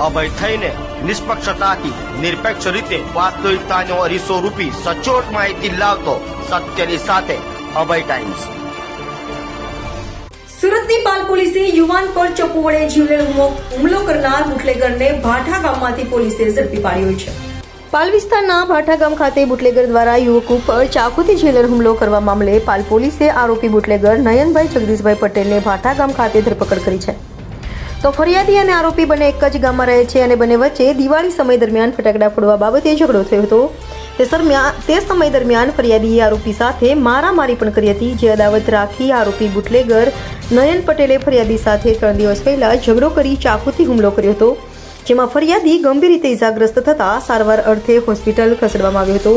અભય થઈને નિષ્પક્ષતાથી, નિરપેક્ષ રીતે વાસ્તવિકતાનો અરીસો રૂપી સચોટ માહિતી લાવતો સત્યની સાથે અભય ટાઈમ્સ સુરતની પાલ પોલીસે યુવાન પર ચપ્પુ વડે જીવલેણ હુમલો- કરનાર બુટલેગરને ભાઠા ગામમાંથી પોલીસે ઝડપી પાડ્યો છે. પાલ વિસ્તારના ભાઠા ગામ ખાતે બુટલેગર દ્વારા યુવક ઉપર ચાકુથી જેલર હુમલો કરવા મામલે પાલ પોલીસે આરોપી બુટલેગર નયનભાઈ જગદીશભાઈ પટેલને ભાઠા ગામ ખાતે ધરપકડ કરી છે. તો ફરિયાદી અને આરોપી બંને એક જ ગામમાં રહે છે અને બંને વચ્ચે દિવાળી સમય દરમિયાન ફટાકડા ફોડવા બાબતે ઝઘડો થયો હતો. તે દરમિયાન તે સમય દરમિયાન ફરિયાદીએ આરોપી સાથે મારામારી પણ કરી હતી, જે અદાવત રાખી આરોપી બુટલેગર નયન પટેલે ફરિયાદી સાથે ત્રણ દિવસ પહેલા ઝઘડો કરી ચાકુથી હુમલો કર્યો હતો, જેમાં ફરિયાદી ગંભીર રીતે ઇજાગ્રસ્ત થતાં સારવાર અર્થે હોસ્પિટલ ખસેડવામાં આવ્યો હતો.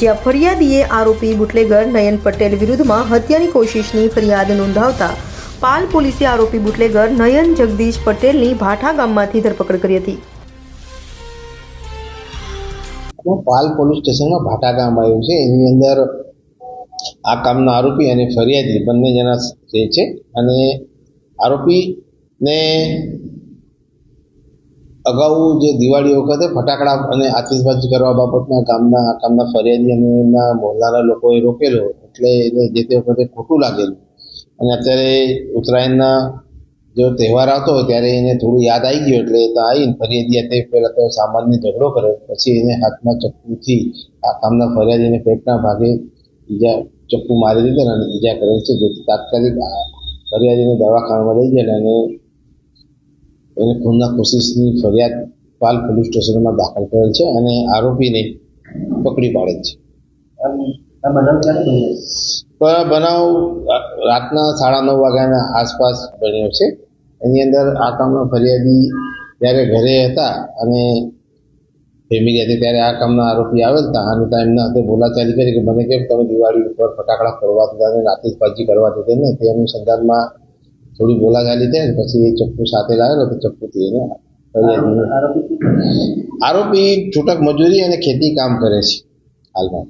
જ્યાં ફરિયાદીએ આરોપી બુટલેગર નયન પટેલ વિરુદ્ધમાં હત્યાની કોશિશની ફરિયાદ નોંધાવતા પાલ પોલીસે આરોપી બુટલેગર નયન જગદીશ પટેલની ભાઠા ગામમાંથી ધરપકડ કરી હતી. પાલ પોલીસ સ્ટેશનમાં ભાટા ગામ આવ્યું છે. એની અંદર આ કામના આરોપી અને ફરિયાદી બંને જણા રહે છે અને આરોપીને અગાઉ જે દિવાળી વખતે ફટાકડા અને આતિશબાજી કરવા બાબતમાં ગામના કામના ફરિયાદી અને એમના મોહલ્લાના લોકોએ રોકેલો એટલે એને જે તે વખતે ખોટું લાગેલું. અને અત્યારે ઉત્તરાયણના જો તહેવાર આવતો ત્યારે એને થોડું યાદ આવી ગયું એટલે તો આવીને ફરિયાદી તે પહેલાં તો સામાન્ય ઝઘડો કર્યો પછી એને હાથમાં ચપ્પુથી આ કામના ફરિયાદીને પેટના ભાગે ઈજા ચપ્પુ મારી દીધા અને ઈજા કરેલ છે, જેથી તાત્કાલિક ફરિયાદીને દવાખાનામાં લઈ ગયા અને એને ખૂનના કોશિશની ફરિયાદ પાલ પોલીસ સ્ટેશનમાં દાખલ કરેલ છે અને આરોપીને પકડી પાડેલ છે. બનાવ રાતના સાડા નવ વાગ્યાના આસપાસ બન્યો છે. એની અંદર આ કામના ફરિયાદી જ્યારે ઘરે હતા અને ફેમિલી હતી ત્યારે આ કામના આરોપી આવેલ હતા. અને એમના હાથે બોલાચાલી કરી કે મને કેમ તમે દિવાળી ઉપર ફટાકડા ફોડવા દીધા અને આતિશબાજી કરવા દીધી ને તે અનુસંધાનમાં થોડી બોલાચાલી થઈ પછી એ ચપ્પુ સાથે લાવેલો તો ચપ્પુથી એને આરોપી છૂટક મજૂરી અને ખેતી કામ કરે છે હાલમાં.